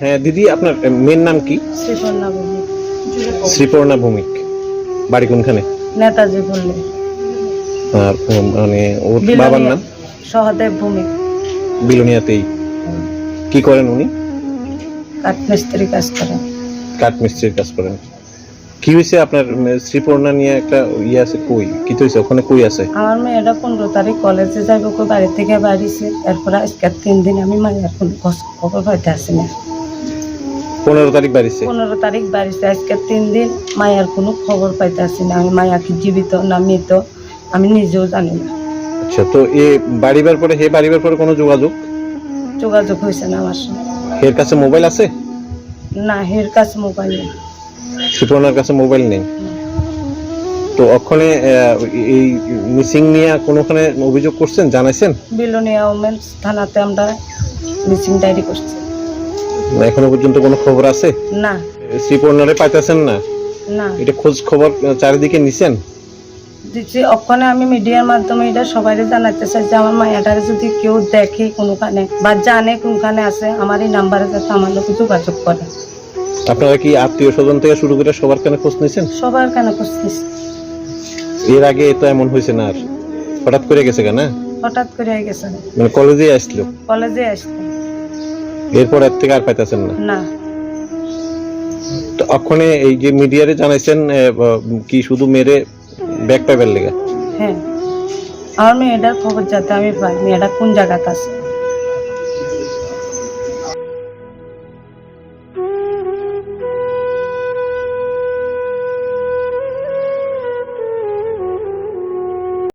হ্যাঁ দিদি আপনার মেয়ের নাম কি? শ্রীপর্ণা বলি শ্রীপর্ণা ভৌমিক বাড়ি কোনখানে? নেতাজি বললে। আর মানে ওর বাবার নাম? সহদেব ভূমি। বিলোনিয়াতেই। কি করেন উনি? কাঠমিস্ত্রি কাজ করে কাঠমিস্ত্রির কাজ করেন। কি হয়েছে আপনার শ্রীপর্ণা নিয়ে একটা ইয়ে আছে কই? কি তো হয়েছে? ওখানে কই আছে? আমার মেয়েটা পনেরো তারিখ কলেজে যাইব কই বাড়ি থেকে বাড়িছে। এরপরে আজকে তিন দিন আমি মায়ের কোনো খবর পাইতে আসি না পনেরো তারিখ বাড়িছে। পনেরো তারিখ বাড়িছে আজকে তিন দিন মায়ের কোনো খবর পাইতে আসি না আমি মায়া কি জীবিত না মৃত আমি নিজেও জানি না। আচ্ছা তো এ বাড়িবার পরে হে বাড়িবার পরে কোনো যোগাযোগ? যোগাযোগ হয়েছে না আমার সঙ্গে। এর কাছে মোবাইল আছে? না হের কাছে মোবাইল নেই। শ্রীপর্ণার কাছে মোবাইল নেই? তো ওখানে এই মিসিং নিয়ে কোনোখানে অভিযোগ করছেন জানাইছেন? বিলোনিয়া ওমেন্স থানাতে আমরা মিসিং ডায়েরি করছি। এখনও পর্যন্ত কোনো খবর আছে? না। শ্রীপর্ণারে পাইতেছেন না? না। এটা খোঁজ খবর চারিদিকে নিছেন? দিচ্ছি ওখানে আমি মিডিয়ার মাধ্যমে এটা জানাতে চাই যে আমার মায়াটারে যদি কেউ দেখে কোনোখানে বা জানে কোনখানে আছে আমার এই নাম্বারে যাতে আমার লোক যোগাযোগ করে। আপনারা কি আত্মীয় স্বজন থেকে শুরু করে সবার কেন খোঁজ নিয়েছেন সবার কেন করছিস এর আগে তো এমন হয়েছে না আর? হঠাৎ করে গেছে কেন হঠাৎ করে গেছে। মানে কলেজে আসলো? কলেজে আসতে এরপর এর থেকে আর পাইতেছেন না? না। তো অক্ষণে এই যে মিডিয়ারে জানাইছেন কি শুধু মেরে ব্যাগ পাইবার লেগে? হ্যাঁ। আমার মেয়েটার খবর যাতে আমি পাই মেয়েটা কোন জায়গাতে আছে?